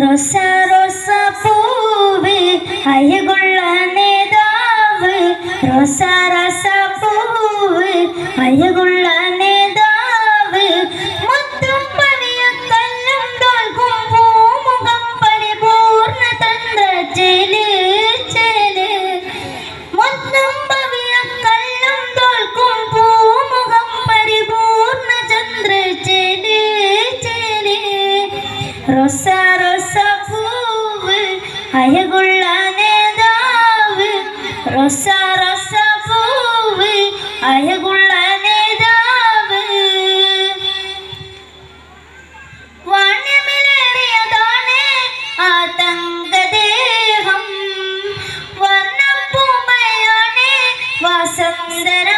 റൊസ റൊസ പൂവ് അയകുള്ള നേതാവ്. റൊസ റസ പൂവ് അയകുള്ള റൊസ റൊസ പൂവ് വാസന്തരാഗം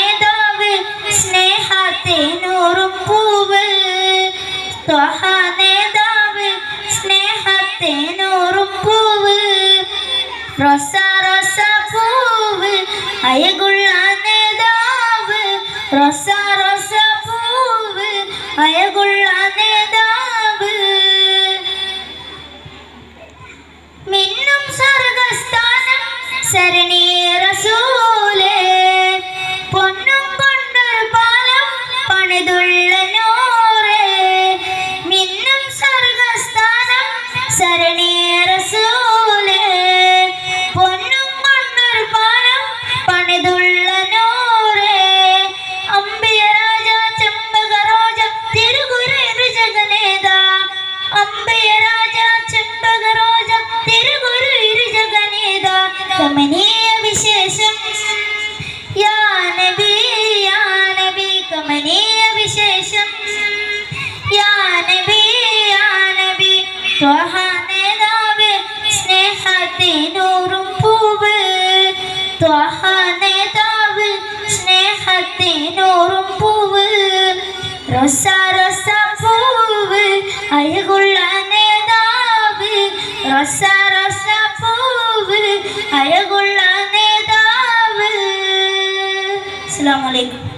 റൊസ റൊസ പൂവ് അയകുള്ള നേതാവ് റൊസ കമനീയ വിശേഷം. യാ നബി യാ നബി കമനീയ വിശേഷം. യാ നബി യാ നബി ത്വഹ നേതാവ് സ്നേഹത്തിനൂറും പൂവ്. ത്വഹ നേതാവ് സ്നേഹത്തിനൂറും പൂവ്. റൊസ റൊസ പൂവ് അയകുള്ള നേതാവ് റൊസ അയകുള്ള നേതാവ്. അസ്സലാമു അലൈക്കും.